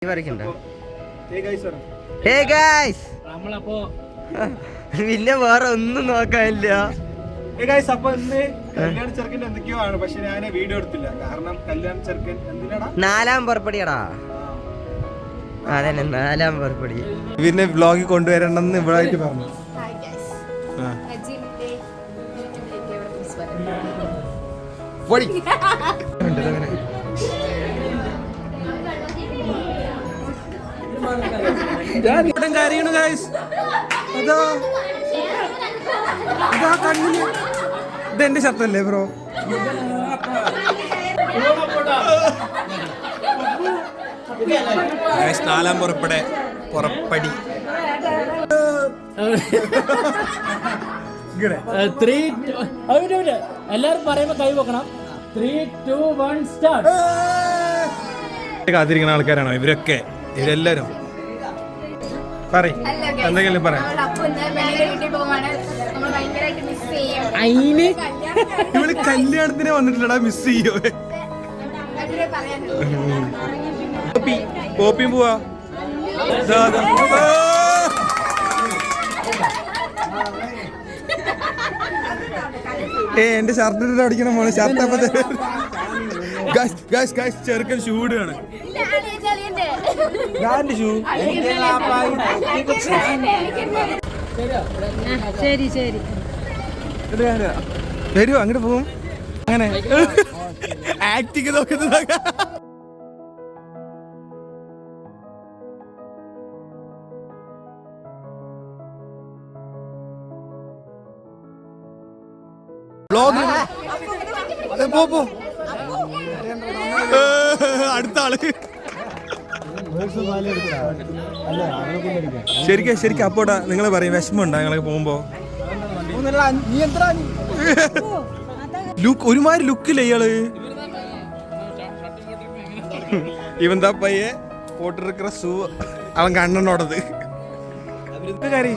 പിന്നെ വേറെ ഒന്നും നോക്കാനില്ല. നാലാം പുറപ്പടിയടാ. അതന്നെ നാലാം പുറപ്പടി. പിന്നെ വ്ലോഗിൽ കൊണ്ടുവരണമെന്ന് ഇവിടെ പറഞ്ഞു. ഹായ് കരയണു ഗൈസ് അതാ. ഇതാ കണ്ണിൽ. ഇതെന്റെ ശബ്ദമല്ലേ ബ്രോ നാലാം പുറപ്പെടെ പുറപ്പടി. ത്രീ എല്ലാരും പറയുമ്പോ കൈ വെക്കണം. ത്രീ ടു വൺ സ്റ്റാർട്ട് കാത്തിരിക്കുന്ന ആൾക്കാരാണോ ഇവരൊക്കെ? ഇവരെല്ലാരും. പറയ്. എന്തെങ്കിലും പറയാം. അയിന്? ഇവൾ കല്യാണത്തിന് വന്നിട്ടില്ലടാ മിസ് ചെയ്യോ? കോപ്പിയും പോവാ! ഏ എന്റെ ഷർട്ടിട്ട് അടിക്കണം മോളെ. ഷർട്ട് അപ്പൊ ചെറുക്കൻ ഷൂടാണ് ഷൂ ശരി ശരി. വരുമോ അങ്ങോട്ട് പോവും. അങ്ങനെ. ആക്ടിങ് നോക്കുന്നത് ബ്ലോഗ് പോ അടുത്ത ആൾ. ശരിക്കും ശരിക്കും അപ്പോട്ടാ നിങ്ങൾ പറയും വിഷമമുണ്ടോ നിങ്ങളൊക്കെ പോകുമ്പോ? ലുക്ക് ഒരുമാതിരി ലുക്കില്ല ഇയാൾ? ഇവന്താ പയ്യെ? പോട്ടിരിക്കുന്ന സൂ അവൻ കണ്ണനോടത്. കാരി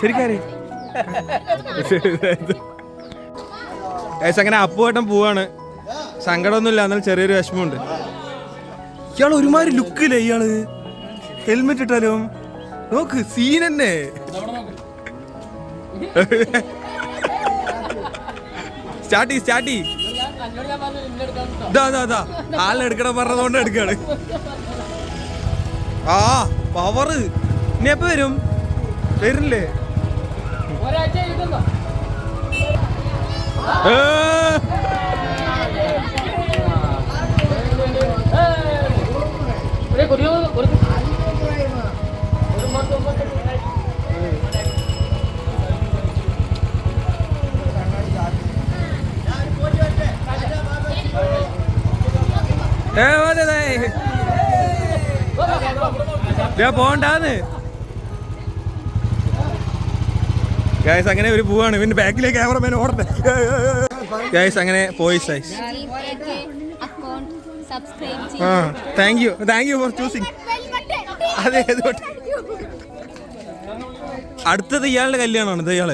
ശരിക്കാരി അങ്ങനെ അപ്പുവേട്ടം പോവാണ്. സങ്കടമൊന്നുമില്ല എന്നാൽ ചെറിയൊരു വിഷമമുണ്ട്. ഇയാൾ ഒരുമാതിരി ലുക്കില്ലേ ഇയാൾ? ഹെൽമെറ്റ് ഇട്ടാലും നോക്ക് സീൻ തന്നെ. സ്റ്റാർട്ട് ചെയ് സ്റ്റാർട്ട് ചെയ് ഇതാ ആളിനെടുക്കണം പറഞ്ഞതുകൊണ്ട് എടുക്കാണ് ആ പവറ് ഇനി എപ്പോ വരും? വരില്ലേ? ഏ, ഗൈസ് അങ്ങനെ ഒരു പൂവാണ്. പിന്നെ ബാക്കിലേക്ക് ക്യാമറമാൻ ഓടട്ടെ. ഗൈസ് അങ്ങനെ പോയി സൈസ് ആ thank you thank you for choosing അതെ അടുത്തത് ഇയാളുടെ കല്യാണമാണ് ഇത് ഇയാൾ.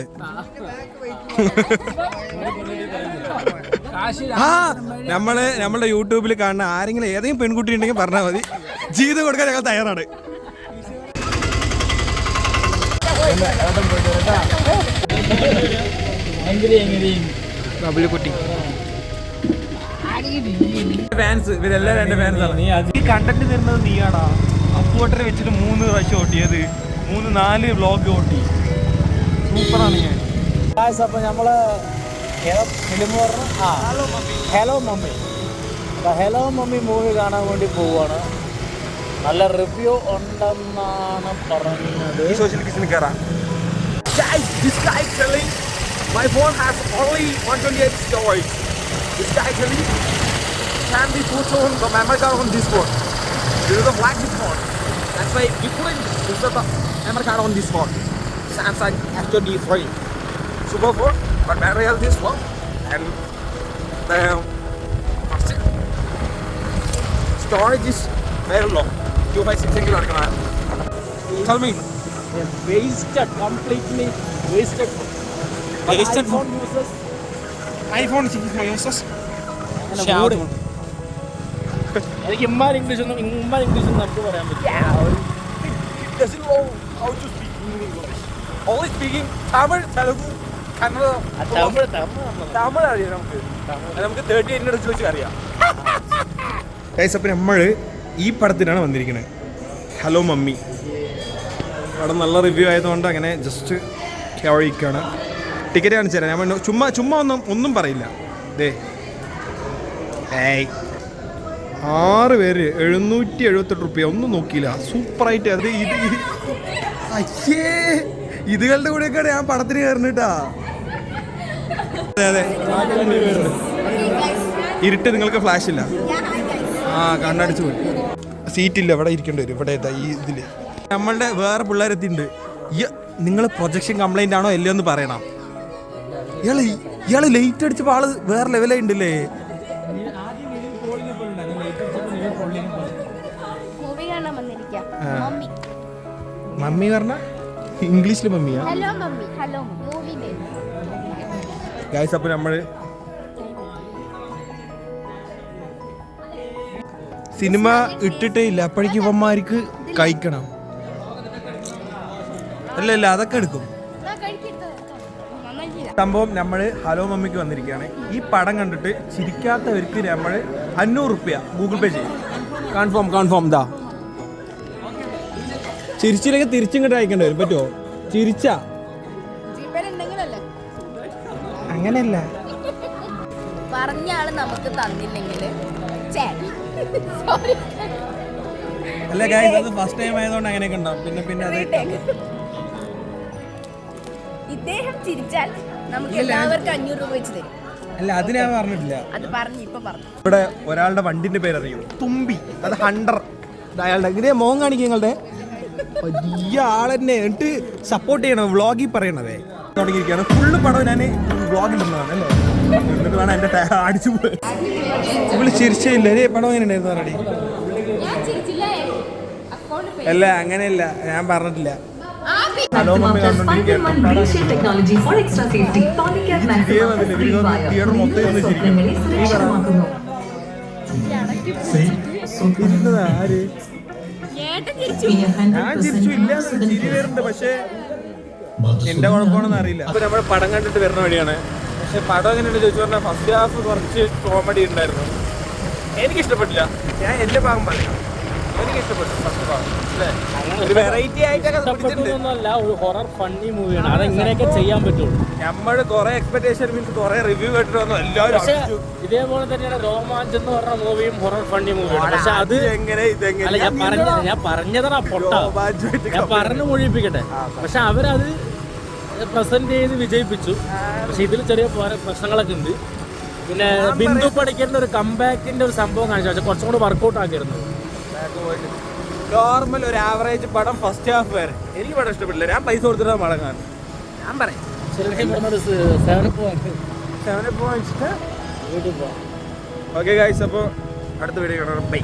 ആ നമ്മൾ നമ്മുടെ യൂട്യൂബിൽ കാണുന്ന ആരെങ്കിലും ഏതെങ്കിലും പെൺകുട്ടി ഉണ്ടെങ്കിൽ പറഞ്ഞാൽ മതി. ജീവിതം കൊടുക്കാൻ ഞങ്ങൾ തയ്യാറാണ്. ഫാൻസ് ഇവരെല്ലാം എന്റെ ഫാൻസാണ് നീ ഈ കണ്ടന്റ് തരുന്നത് നീയാടാ. അപ്പുവട്ടരെ വെച്ചിട്ട് മൂന്ന് പ്രാവശ്യം ഓട്ടിയത്. മൂന്ന് നാല് വ്ലോഗ് ഓട്ടി. സൂപ്പറാണ് ഞാൻ. അപ്പൊ നമ്മൾ ഫിലിം പറഞ്ഞു ആ ഹലോ മമ്മി അപ്പൊ ഹലോ മമ്മി മൂവി കാണാൻ വേണ്ടി പോവാണ് നല്ല റിവ്യൂ ഉണ്ടെന്നാണ് പറഞ്ഞത് സോഷ്യൽ കിസിന് കയറാം my phone has only 128 storage. This guy telling can be put on the memory card on this phone. This is a flagship phone. That's why we couldn't insert the memory card on this phone. Samsung S23. Super phone, but battery health is low. And the storage is very low. 256 kilo Tell me. Wasted completely wasted Wasted phone users iPhone 6 uses mood എനിക്ക് ഇമ്മാർ English ഒന്നും ഇമ്മാർ English ഒന്നും നമുക്ക് പറയാൻ പറ്റില്ല He doesn't know how to speak English. Only speaking Tamil, Telugu, Kannada. Tamil Tamil അറിയാം നമുക്ക്. നമുക്ക് thirty എയ്റ്റിനെ ചോദിച്ചു അറിയാം. ഗൈസ് അപ്പം നമ്മൾ ഈ പടത്തിനാണ് വന്നിരിക്കുന്നത് ഹലോ മമ്മി. പടം നല്ല റിവ്യൂ ആയതുകൊണ്ട് അങ്ങനെ ജസ്റ്റ് കഴിക്കാണ് ടിക്കറ്റ് കാണിച്ചു തരാം. ഞാൻ ചുമ്മാ ചുമ്മാ ഒന്നും ഒന്നും പറയില്ല. ദേ. ഏയ്. ആറ് പേര് എഴുന്നൂറ്റി എഴുപത്തെട്ട് റുപ്യ. ഒന്നും നോക്കിയില്ല. സൂപ്പറായിട്ട് അത് ഇത് ഇത്. അയ്യേ. ഇതുകളുടെ കൂടെയൊക്കെയാണ് ഞാൻ പടത്തിന് കയറുന്നിട്ടാ അതെ അതെ. ഇരുട്ട് നിങ്ങൾക്ക് ഫ്ലാഷ് ഇല്ല? ആ കണ്ണടിച്ചു പോയി. സീറ്റില്ല ഇവിടെ ഇരിക്കേണ്ടി വരും. ഇവിടെ ഈ ഇതിൽ. നമ്മളുടെ വേറെ പിള്ളേരെത്തിണ്ട് നിങ്ങൾ പ്രൊജക്ഷൻ കംപ്ലൈന്റ് ആണോ അല്ലയോ എന്ന് പറയണം. ഇയാൾ ഇയാൾ ലേറ്റ് അടിച്ചപ്പോൾ ആൾ വേറെ ലെവലായി ഉണ്ടല്ലേ മൂവി കാണാൻ വന്നിരിക്കാം. മമ്മി. പറഞ്ഞ? ഇംഗ്ലീഷിൽ മമ്മിയാ? Hello mummy. Hello movie guys അപ്പോൾ നമ്മൾ സിനിമ ഇട്ടിട്ടേ ഇല്ല. അപ്പോഴേക്കും ഇവന്മാർക്ക് കഴിക്കണം. അല്ല അല്ല അതൊക്കെ എടുക്കും. സംഭവം നമ്മൾ ഹലോ മമ്മിക്ക് വന്നിരിക്കുകയാണ്. ഈ പടം കണ്ടിട്ട് ചിരിക്കാത്തവർക്ക് നമ്മൾ അഞ്ഞൂറ് റുപ്യ ഗൂഗിൾ പേ ചെയ്യും. കൺഫേം കൺഫേം ദാ. ചിരിച്ചില്ലെങ്കിൽ തിരിച്ചിങ്ങോട്ട് അയക്കേണ്ടി വരും. പറ്റുമോ ചിരിച്ചാ. അങ്ങനെയല്ല. പറഞ്ഞ ആൾ നമുക്ക് തന്നില്ലെങ്കിൽ സോറി അല്ല ഗൈസ് അത് ഫസ്റ്റ് ടൈം ആയതുകൊണ്ട് അങ്ങനെയൊക്കെ ഉണ്ടാവും. പിന്നെ പിന്നെ അത് ഇദ്ദേഹം ചിരിച്ചാൽ നമുക്ക് എല്ലാവർക്കും അഞ്ഞൂറ് രൂപ വെച്ച് തരും. അല്ല അത് ഞാൻ പറഞ്ഞിട്ടില്ല. അത് പറഞ്ഞു ഇപ്പൊ പറഞ്ഞു. ഇവിടെ ഒരാളുടെ വണ്ടിന്റെ പേര് അറിയോ തുമ്പി. അത് ഹണ്ടർ. അയാളുടെ ഇങ്ങനെ മോൻ കാണിക്കും നിങ്ങളുടെ? വലിയ ആളെന്നെ. എന്നിട്ട് സപ്പോർട്ട് ചെയ്യണം വ്ളോഗിൽ പറയണതേ. തുടങ്ങിയിരിക്കുകയാണ്. ഫുള്ള് പടം ഞാൻ വ്ളോഗിൽ ഇടുന്നതാണ് അല്ലേ? എന്നിട്ട് വേണം എന്റെ അടിച്ചു പോയി. ഇവൾ ചിരിച്ചില്ല ഒരു പടം എങ്ങനെ ഉണ്ടായിരുന്നു റെഡി അല്ല അങ്ങനെയല്ല. ഞാൻ പറഞ്ഞിട്ടില്ല. ഹലോ മമ്മി plus കണ്ടോണ്ടിരിക്കുകയാണ് 5-in-1 Gracia technology for extra safety. Polycab ഇതേ Maximum വന്നില്ല, Free ഇവർ Wire. തിയേറ്റർ മൊത്തം ഇരുന്ന് ചിരിക്കും. സ്വപ്നങ്ങളെ ആര്? ഞാൻ 100% ചിരിച്ചു ഇല്ല ചിരി വരുന്നുണ്ട്. പക്ഷേ എന്റെ കുഴപ്പമാണെന്ന് അറിയില്ല. അപ്പൊ നമ്മുടെ പടം കണ്ടിട്ട് വരുന്ന വഴിയാണ്. പക്ഷെ പടം എങ്ങനെയുണ്ട് ചോദിച്ചു പറഞ്ഞാൽ ഫസ്റ്റ് ഹാഫ് കുറച്ച് കോമഡി ഉണ്ടായിരുന്നു. എനിക്ക് ഇഷ്ടപ്പെട്ടില്ല ഞാൻ എന്റെ ഭാഗം പറയാം എനിക്ക് ഇഷ്ടപ്പെട്ടു ഫസ്റ്റ് ഭാഗം. അല്ലേ? ഒരു വെറൈറ്റി ആയിട്ടൊക്കെ പിടിച്ചിട്ടുണ്ട്. ഇഷ്ടപ്പെട്ടതൊന്നുമല്ല ഒരു ഹൊറർ ഫണ്ണി മൂവിയാണ് അതെങ്ങനെയൊക്കെ ചെയ്യാൻ പറ്റുള്ളൂ. നമ്മൾ കുറെ എക്സ്പെക്ടേഷൻ മീൻസ് കുറെ റിവ്യൂ കേട്ടിട്ട് വന്നു. എല്ലാവരും. ഇതേപോലെ തന്നെയാണ് രോമാഞ്ച് എന്ന് പറഞ്ഞ മൂവിയും ഹൊറർ ഫണ്ണി മൂവിയാണ് പക്ഷെ അത് എങ്ങനെ ഇതെങ്ങനെ? ഞാൻ പറഞ്ഞ ഞാൻ പറഞ്ഞതാ പൊട്ട. ഞാൻ പറഞ്ഞു മൊഴിപ്പിക്കട്ടെ. പക്ഷെ അവരത് പ്രസന്റ് ചെയ്ത് വിജയിപ്പിച്ചു. പക്ഷെ ഇതിൽ ചെറിയ പോര- പ്രശ്നങ്ങളൊക്കെ ഉണ്ട്. പിന്നെ ബിന്ദു പഠിക്കേണ്ട ഒരു കമ്പാക്കിന്റെ ഒരു സംഭവം കാണിച്ചു. പക്ഷെ കുറച്ചും കൂടി വർക്കൗട്ട് ആക്കിയിരുന്നു. നോർമൽ ഒരു ആവറേജ് പടം ഫസ്റ്റ് ഹാഫ് വരെ. എനിക്ക് പടം ഇഷ്ടപ്പെട്ടില്ല. ഞാൻ പൈസ കൊടുത്തിട്ട് പടം കാണും ഞാൻ പറയാം. വീട്ടിൽ പോവാം. ഓക്കെ ഗായ്സ് അപ്പോൾ അടുത്ത വീഡിയോ കാണാം. ബൈ